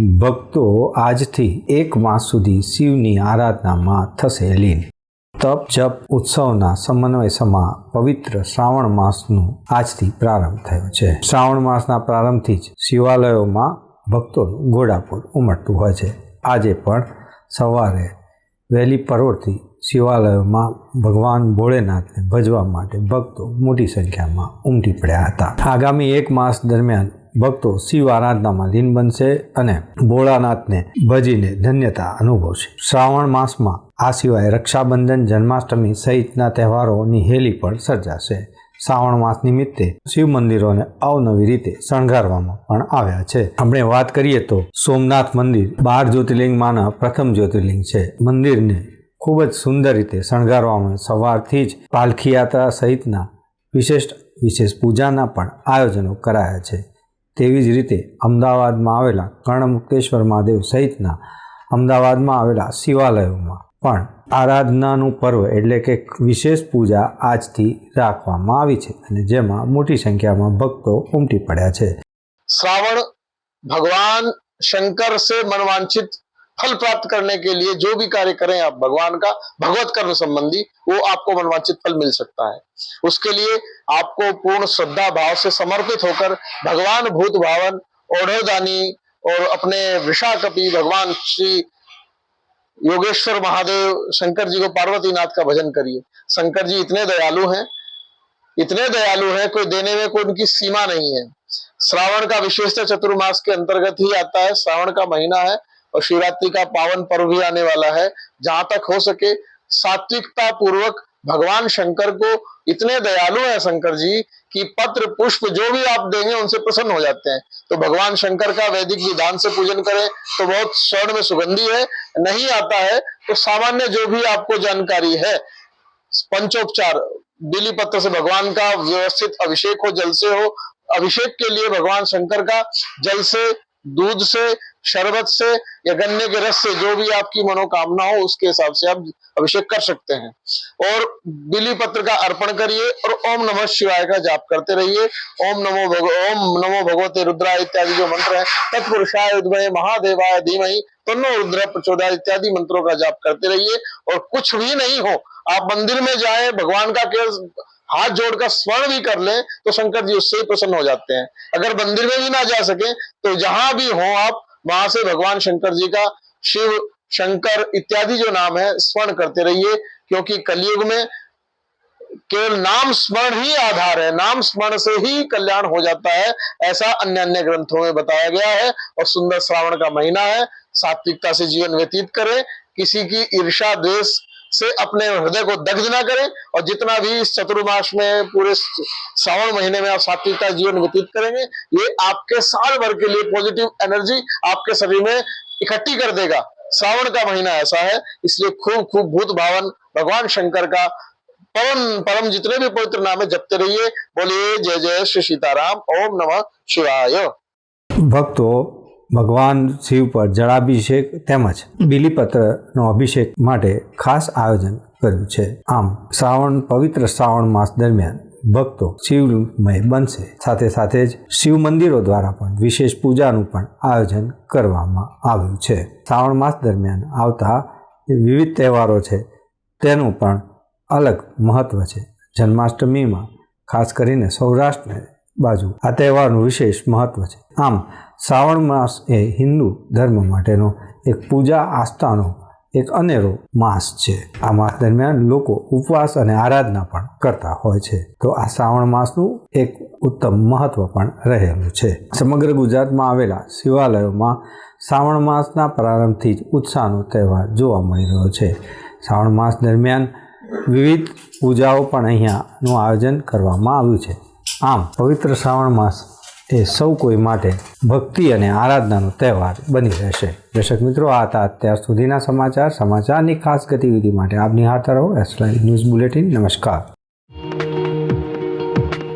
ભક્તો આજથી એક માસ સુધી શિવની આરાધનામાં થશે લીન. તપ, જપ, ઉત્સવના સમન્વય સમા પવિત્ર શ્રાવણ માસનું આજથી પ્રારંભ થયો છે. શ્રાવણ માસના પ્રારંભથી જ શિવાલયોમાં ભક્તોનું ઘોડાપુર ઉમટતું હોય છે. આજે પણ સવારે વહેલી પરોળથી શિવાલયોમાં ભગવાન ભોળેનાથને ભજવા માટે ભક્તો મોટી સંખ્યામાં ઉમટી પડ્યા હતા. આગામી એક માસ દરમિયાન ભક્તો શિવ આરાધનામાં લીન બનશે અને ભોળાનાથને ભજીને ધન્યતા અનુભવશે. શ્રાવણ માસમાં આ સિવાય રક્ષાબંધન, જન્માષ્ટમી સહિતના તહેવારોની હેલી પણ સર્જાશે. શ્રાવણ માસ નિમિત્તે શિવ મંદિરોને અવનવી રીતે શણગારવામાં પણ આવ્યા છે. આપણે વાત કરીએ તો સોમનાથ મંદિર બાર જ્યોતિર્લિંગમાંના પ્રથમ જ્યોતિર્લિંગ છે. મંદિરને ખૂબ જ સુંદર રીતે શણગારવામાં સવારથી જ પાલખી યાત્રા સહિતના વિશેષ વિશેષ પૂજાના પણ આયોજનો કરાયા છે. તેવી જ રીતે અમદાવાદમાં આવેલા કર્ણમુક્તેશ્વર મહાદેવ સહિતના અમદાવાદમાં આવેલા શિવાલયોમાં પણ આરાધનાનું પર્વ એટલે કે વિશેષ પૂજા આજથી રાખવામાં આવી છે અને જેમાં મોટી સંખ્યામાં ભક્તો ઉમટી પડ્યા છે. શ્રાવણ ભગવાન શંકર સે મનવાંછિત फल प्राप्त करने के लिए जो भी कार्य करें आप भगवान का, भगवत कर्म संबंधी, वो आपको मनवांचित फल मिल सकता है। उसके लिए आपको पूर्ण श्रद्धा भाव से समर्पित होकर भगवान भूत भावन, ओढ़ोदानी और अपने वृषाकपि भगवान श्री योगेश्वर महादेव, शंकर जी को पार्वती नाथ का भजन करिए। शंकर जी इतने दयालु हैं, इतने दयालु हैं, कोई देने में कोई उनकी सीमा नहीं है। श्रावण का विशेषता चतुर्मास के अंतर्गत ही आता है, श्रावण का महीना है और शिवरात्रि का पावन पर्व भी आने वाला है। जहाँ तक हो सके सात्विकता पूर्वक भगवान शंकर को इतने दयालु है शंकर जी कि पत्र, पुष्प जो भी आप देंगे, उनसे प्रसन्न हो जाते हैं। तो भगवान शंकर का वैदिक विधान से पूजन करें तो बहुत स्वर्ण में सुगंधी है, नहीं आता है तो सामान्य जो भी आपको जानकारी है, पंचोपचार बिली पत्र से भगवान का व्यवस्थित अभिषेक हो, जल से हो, अभिषेक के लिए भगवान शंकर का जल से दूध से, शरबत से या गन्ने के रस से, जो भी आपकी मनोकामना हो, उसके हिसाब से आप अभिषेक कर सकते हैं। और बिली पत्र का अर्पण करिए और ओम नमः शिवाय का जाप करते रहिए। ओम नमो भग, ओम नमो भगवते रुद्रा इत्यादि जो मंत्र है, तत्पुरुषाय उद्मय, महादेवाय धीमहि, तन्नो रुद्र प्रचोदय इत्यादि मंत्रों का जाप करते रहिए। और कुछ भी नहीं हो आप मंदिर में जाए, भगवान का केवल हाथ जोड़कर स्वर्ण भी कर लें तो शंकर जी उससे ही प्रसन्न हो जाते हैं। अगर मंदिर में भी ना जा सके तो जहाँ भी हो आप, वहाँ से भगवान शंकर जी का शिव, शंकर इत्यादि जो नाम है स्मरण करते रहिए, क्योंकि कलयुग में केवल नाम स्मरण ही आधार है, नाम स्मरण से ही कल्याण हो जाता है, ऐसा अन्य अन्य ग्रंथों में बताया गया है, और सुंदर श्रावण का महीना है। सात्विकता से जीवन व्यतीत करें, किसी की ईर्षा द्वेष से अपने हृदय को दग्ध ना करें और जितना भी चतुर्माश में पूरे श्रावण महीने में आप सात्विकता जीवन व्यतीत करेंगे, ये आपके साल भर के लिए पॉजिटिव एनर्जी आपके शरीर में इकट्ठी कर देगा। श्रावण का महीना ऐसा है, इसलिए खूब खूब भूत भावन, भगवान शंकर का पवन परम जितने भी पवित्र नाम है, जपते रहिए। बोलिए, जय जय श्री सीताराम, ओम नमः शिवाय। भक्तों ભગવાન શિવ પર જળાભિષેક તેમજ બિલીપત્રનો અભિષેક માટે ખાસ આયોજન કર્યું છે. આમ, શ્રાવણ, પવિત્ર શ્રાવણ માસ દરમિયાન ભક્તો શિવમય બનશે. સાથે સાથે જ શિવ મંદિરો દ્વારા પણ વિશેષ પૂજાનું પણ આયોજન કરવામાં આવ્યું છે. શ્રાવણ માસ દરમિયાન આવતા વિવિધ તહેવારો છે, તેનું પણ અલગ મહત્ત્વ છે. જન્માષ્ટમીમાં ખાસ કરીને સૌરાષ્ટ્ર બાજુ. આ તહેવારનું વિશેષ મહત્ત્વ છે. આમ, શ્રાવણ માસ એ હિન્દુ ધર્મ માટેનો એક પૂજા આસ્થાનો એક અનેરો માસ છે. આ માસ દરમિયાન લોકો ઉપવાસ અને આરાધના પણ કરતા હોય છે. તો આ શ્રાવણ માસનું એક ઉત્તમ મહત્ત્વ પણ રહેલું છે. સમગ્ર ગુજરાતમાં આવેલા શિવાલયોમાં શ્રાવણ માસના પ્રારંભથી જ ઉત્સાહનો તહેવાર જોવા મળી રહ્યો છે. શ્રાવણ માસ દરમિયાન વિવિધ પૂજાઓ પણ અહીંયાનું આયોજન કરવામાં આવ્યું છે. આમ, પવિત્ર શ્રાવણ માસ એ સૌ કોઈ માટે ભક્તિ અને આરાધનાનો તહેવાર બની રહેશે. દર્શક મિત્રો, આ હતા અત્યાર સુધીના સમાચાર. સમાચારની ખાસ ગતિવિધિ માટે આપ નિહાળતા રહો. એસ ન્યૂઝ બુલેટિન નમસ્કાર.